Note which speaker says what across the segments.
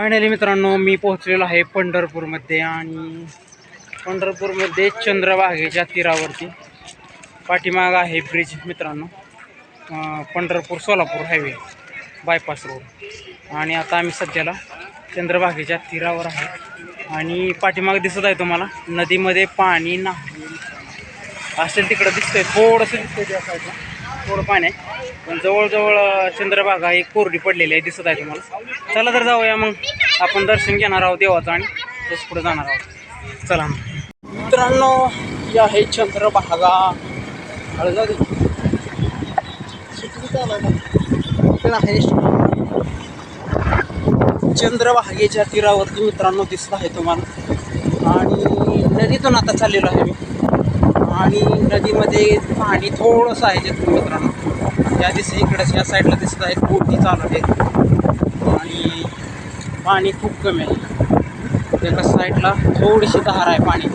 Speaker 1: Finally मित्रांनो मी पोहोचलेलो आहे पंढरपूरमध्ये आणि पंढरपूरमध्ये चंद्रभागेच्या तीरावरती पाठीमाग आहे ब्रिज मित्रांनो. Pandharpur Solapur highway bypass road आणि आता आम्ही सध्याला चंद्रभागेच्या तीरावर आहे. आणि पाठीमाग दिसत आहे तुम्हाला नदीमध्ये पाणी नाही. असेल तिकडं दिसतंय थोडंसं दिसतंय त्या साईडला थोडं पाणी आहे. पण जवळजवळ चंद्रभागा ही कोरडी पडलेली आहे दिसत आहे तुम्हाला. चला तर जाऊया मग. आपण दर्शन घेणार आहोत देवाचं आणि तसं पुढे जाणार आहोत. चला मग. मित्रांनो या आहे चंद्रभागा. आहे. चंद्रभागेच्या तीरावरती मित्रांनो दिसत आहे तुम्हाला. आणि नदीतून आता चाललेलो आहे मी. आणि नदीमध्ये पाणी थोडंसं आहे जे मित्रांनो. त्या दिस इकडं या साईडला दिसत आहेत बोटी चालू आहेत आणि पाणी खूप कमी आहे. एका साईडला थोडीशी धार आहे पाणी.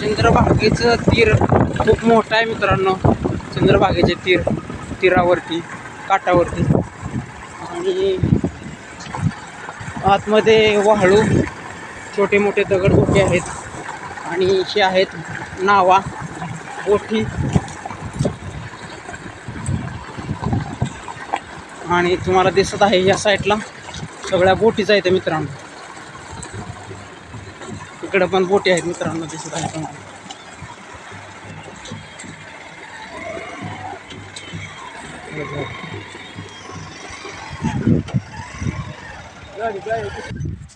Speaker 1: चंद्रभागेचं तीर खूप मोठं आहे मित्रांनो. चंद्रभागेचे तीर तीरावरती काठावरती. आणि आतमध्ये वाळू छोटे मोठे दगड बोटे आहेत. आणि हे आहेत नावा बोटी आणि तुम्हाला दिसत आहे या साईडला सगळ्या बोटीच आहेत मित्रांनो. इकडं पण बोटी आहेत मित्रांनो दिसत आहे तुम्हाला.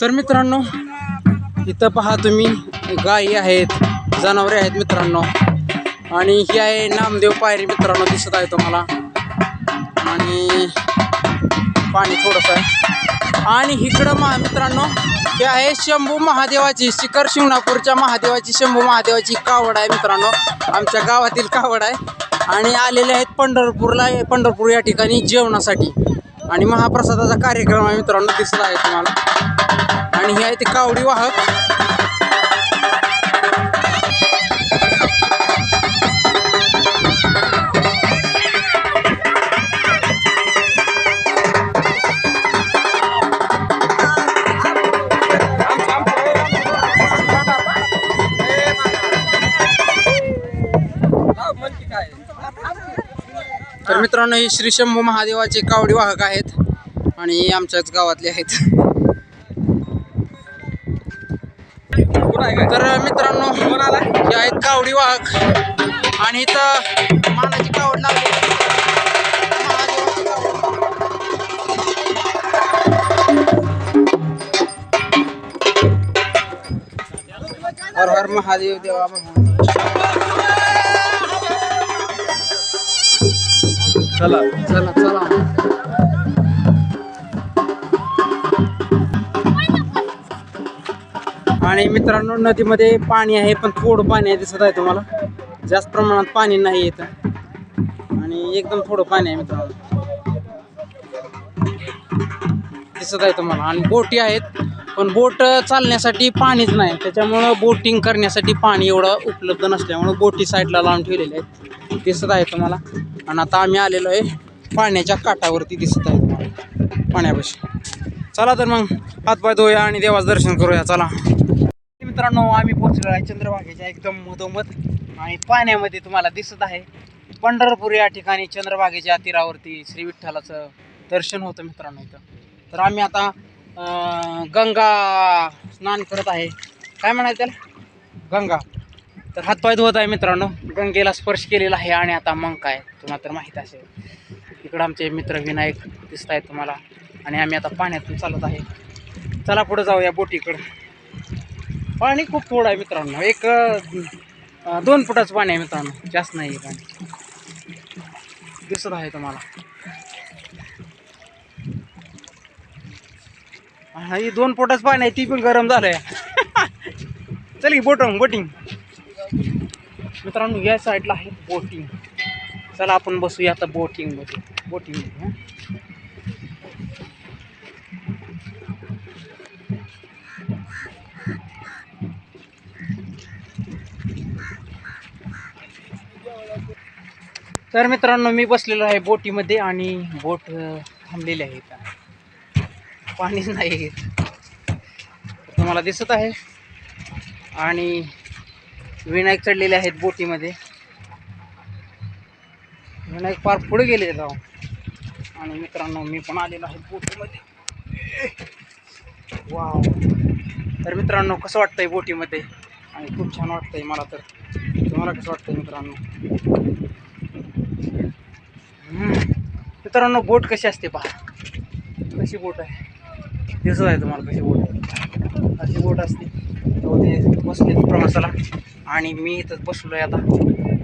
Speaker 1: तर मित्रांनो इथं पहा तुम्ही गायी आहेत जनावरे आहेत मित्रांनो. आणि ही आहे नामदेव पायरी मित्रांनो दिसत आहे तुम्हाला. आणि पाणी थोडंसं आहे. आणि इकडं महा मित्रांनो हे आहे शंभू महादेवाची शिखर शिवणापूरच्या महादेवाची शंभू महादेवाची कावड आहे मित्रांनो. आमच्या गावातील कावड आहे. आणि आलेले आहेत पंढरपूरला पंढरपूर या ठिकाणी जेवणासाठी. आणि महाप्रसादाचा कार्यक्रम आहे मित्रांनो दिसत आहे तुम्हाला. आणि हे आहे ते कावडी वाहक. मित्रांनो हे श्री शंभू महादेवाचे कावडी वाहक आहेत आणि आमच्याच गावातले आहेत. तर मित्रांनो हे आहेत कावडी वाहक. आणि इथं मानाची कावड लागली. हर हर महादेव देवा चला. चला चला. आणि मित्रांनो नदीमध्ये पाणी आहे पण थोडं पाणी आहे दिसत आहे तुम्हाला. जास्त प्रमाणात पाणी नाही येत. आणि एकदम थोडं पाणी आहे मित्रांनो. दिसत आहे तुम्हाला. आणि बोटी आहेत पण बोट चालण्यासाठी पाणीच नाही. त्याच्यामुळं बोटिंग करण्यासाठी पाणी एवढं उपलब्ध नसल्यामुळं बोटी साईडला लावून ठेवलेल्या आहेत. दिसत आहे तुम्हाला. आणि आता आम्ही आलेलो आहे पाण्याच्या काठावरती दिसत आहेत पाण्यापाशी. चला तर मग हातपाय धुया आणि देवाचं दर्शन करूया. चला. मित्रांनो आम्ही पोहोचलो आहे चंद्रभागेच्या एकदम मधोमध आणि पाण्यामध्ये तुम्हाला दिसत आहे. पंढरपूर या ठिकाणी चंद्रभागेच्या तीरावरती श्री विठ्ठलाचं दर्शन होतं मित्रांनो इथं. तर आम्ही आता गंगा स्नान करत आहे. काय म्हणायचं त्याला? गंगा. तर हातपाय धुवत आहे मित्रांनो. गंगेला स्पर्श केलेला आहे आणि आता मग काय? तुम्हाला तर माहीत असेल. इकडं आमचे मित्र विनायक दिसत आहेत तुम्हाला. आणि आम्ही आता पाण्यातून चालत आहे. चला पुढं जाऊया बोटीकडं. पाणी खूप थोडं आहे मित्रांनो. एक दोन फुटाचं पाणी आहे मित्रांनो. जास्त नाही आहे पाणी. दिसत आहे तुम्हाला. हा ही दोन फुटाचं पाणी आहे ती पण गरम झालं आहे चल की बोटंग बोटिंग. मित्रांनो या साईडला आहे बोटिंग चला आपण बसूया आता बोटिंगमध्ये बोटिंग तर मित्रांनो मी बसलेलो आहे बोटीमध्ये आणि बोट थांबलेले थांबलेली आहे पाणीच नाही तुम्हाला दिसत आहे. आणि विनायक चढलेले आहेत बोटीमध्ये. विनायक पार पुढे गेले जाऊ आणि मित्रांनो मी पण आलेलो आहे बोटीमध्ये. वाव तर मित्रांनो कसं वाटतंय बोटीमध्ये? आणि खूप छान वाटतंय मला तर. तुम्हाला कसं वाटतंय मित्रांनो? मित्रांनो बोट कशी असते पहा. कशी बोट आहे? दिसत आहे तुम्हाला कशी बोट? आहे अशी बोट असते. बसले प्रवासाला. आणि मी इथंच बसलो आहे आता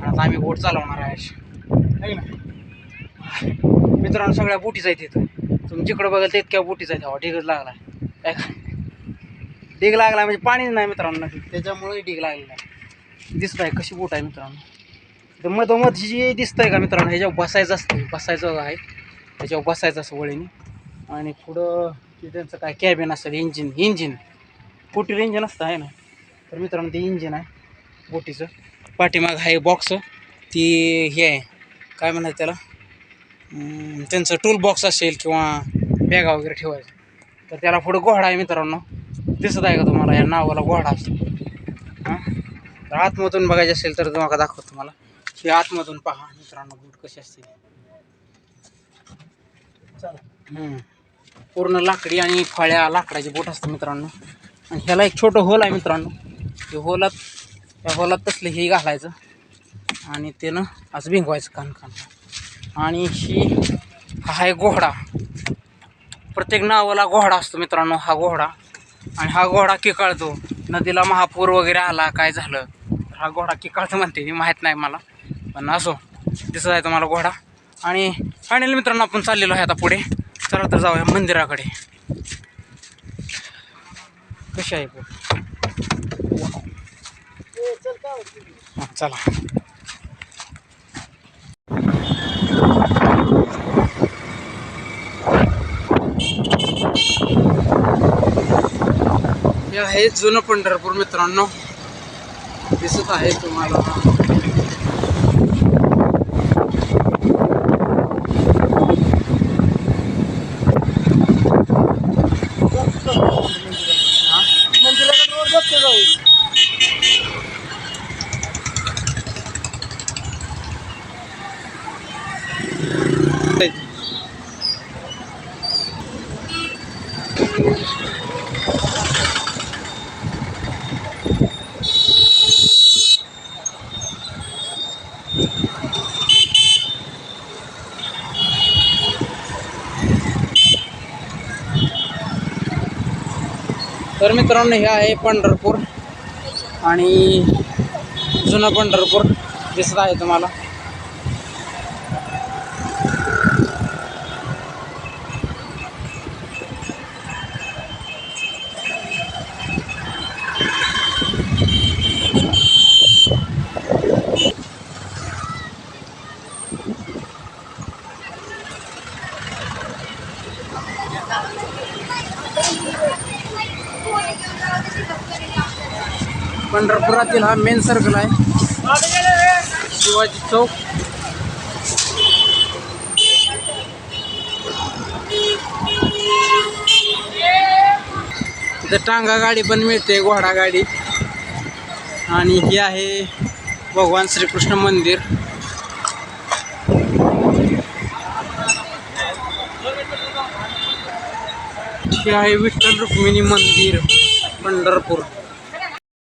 Speaker 1: आता आम्ही बोट चालवणार आहे. अशी आहे ना? मित्रांनो सगळ्या बोटीच आहेत इथं. तुम्ही जिकडं बघाल ते इतक्या बोटीच आहेत. हवा ढिगच लागला काय ढीग लागला म्हणजे पाणीच नाही मित्रांनो. त्याच्यामुळे ढीग लागलेला आहे. दिसत आहे कशी बोट आहे मित्रांनो. तर मधोमध जी आहे का मित्रांनो? ह्याच्यावर बसायचं असतं बसायचं आहे त्याच्यावर बसायचं असं वळीने. आणि पुढं त्यांचं काय कॅबिन असेल इंजिन इंजिन फुटीर इंजिन असतं आहे ना? तर मित्रांनो ते इंजिन आहे. बोटीचं. पाठीमाग आहे. बॉक्स ती हे आहे. काय म्हणायचं त्याला? त्यांचं टूल बॉक्स असेल किंवा बॅगा वगैरे ठेवायचं. तर त्याला पुढं घोडा आहे मित्रांनो. दिसत आहे का तुम्हाला? या नावाला घोडा असतो. हां? तर आतमधून बघायचं असेल तर तुम्हाला दाखवतो तुम्हाला. हे आतमधून पहा मित्रांनो बूट कशी असते. पूर्ण लाकडी आणि फळ्या लाकडाची बोट असतं मित्रांनो. आणि ह्याला एक छोटं होल आहे मित्रांनो. ते होलात त्या होलात तसलं हे घालायचं. आणि त्यानं असं भिंगवायचं कान कान. आणि ही हा आहे घोडा. प्रत्येक नावाला घोडा असतो मित्रांनो हा घोडा. आणि हा घोडा किकाळतो. नदीला महापूर वगैरे आला काय झालं तर हा घोडा किकाळतो म्हणते हे माहीत नाही मला. पण असो दिसत आहे तुम्हाला घोडा. आणि फायनली मित्रांनो आपण चाललेलो आहे आता पुढे. चला तर जाऊया मंदिराकडे. कशी आहे बोट हां चला. हे आहे जुनं पंढरपूर मित्रांनो. दिसत आहे तुम्हाला. तर मित्रांनो हे आहे पंढरपूर आणि जुनं पंढरपूर दिसत आहे तुम्हाला. पंढरपुरातील हा मेन सर्कल आहे. शिवाजी चौक. इथं टांगा गाडी पण मिळते घोडा गाडी. आणि ही आहे भगवान श्रीकृष्ण मंदिर. हे आहे विठ्ठल रुक्मिणी मंदिर पंढरपूर.